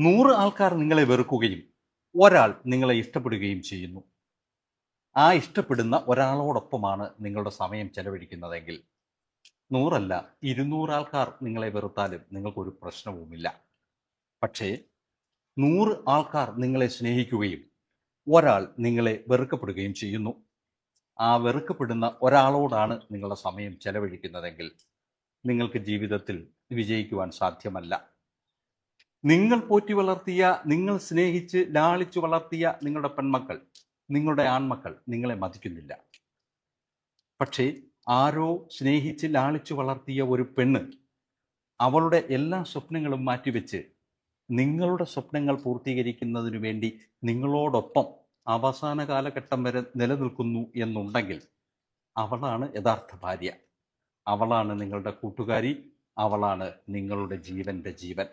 നൂറ് ആൾക്കാർ നിങ്ങളെ വെറുക്കുകയും ഒരാൾ നിങ്ങളെ ഇഷ്ടപ്പെടുകയും ചെയ്യുന്നു. ആ ഇഷ്ടപ്പെടുന്ന ഒരാളോടൊപ്പമാണ് നിങ്ങളുടെ സമയം ചെലവഴിക്കുന്നതെങ്കിൽ നൂറല്ല ഇരുന്നൂറ് ആൾക്കാർ നിങ്ങളെ വെറുത്താലും നിങ്ങൾക്കൊരു പ്രശ്നവുമില്ല. പക്ഷേ നൂറ് ആൾക്കാർ നിങ്ങളെ സ്നേഹിക്കുകയും ഒരാൾ നിങ്ങളെ വെറുക്കപ്പെടുകയും ചെയ്യുന്നു. ആ വെറുക്കപ്പെടുന്ന ഒരാളോടാണ് നിങ്ങളുടെ സമയം ചെലവഴിക്കുന്നതെങ്കിൽ നിങ്ങൾക്ക് ജീവിതത്തിൽ വിജയിക്കുവാൻ സാധ്യമല്ല. നിങ്ങൾ പോറ്റി വളർത്തിയ നിങ്ങൾ സ്നേഹിച്ച് ലാളിച്ചു വളർത്തിയ നിങ്ങളുടെ പെൺമക്കൾ നിങ്ങളുടെ ആൺമക്കൾ നിങ്ങളെ മതിക്കുന്നില്ല. പക്ഷേ ആരോ സ്നേഹിച്ച് ലാളിച്ചു വളർത്തിയ ഒരു പെണ്ണ് അവളുടെ എല്ലാ സ്വപ്നങ്ങളും മാറ്റിവെച്ച് നിങ്ങളുടെ സ്വപ്നങ്ങൾ പൂർത്തീകരിക്കുന്നതിനു വേണ്ടി നിങ്ങളോടൊപ്പം അവസാന കാലഘട്ടം വരെ നിലനിൽക്കുന്നു എന്നുണ്ടെങ്കിൽ അവളാണ് യഥാർത്ഥ ഭാര്യ. അവളാണ് നിങ്ങളുടെ കൂട്ടുകാരി. അവളാണ് നിങ്ങളുടെ ജീവന്റെ ജീവൻ.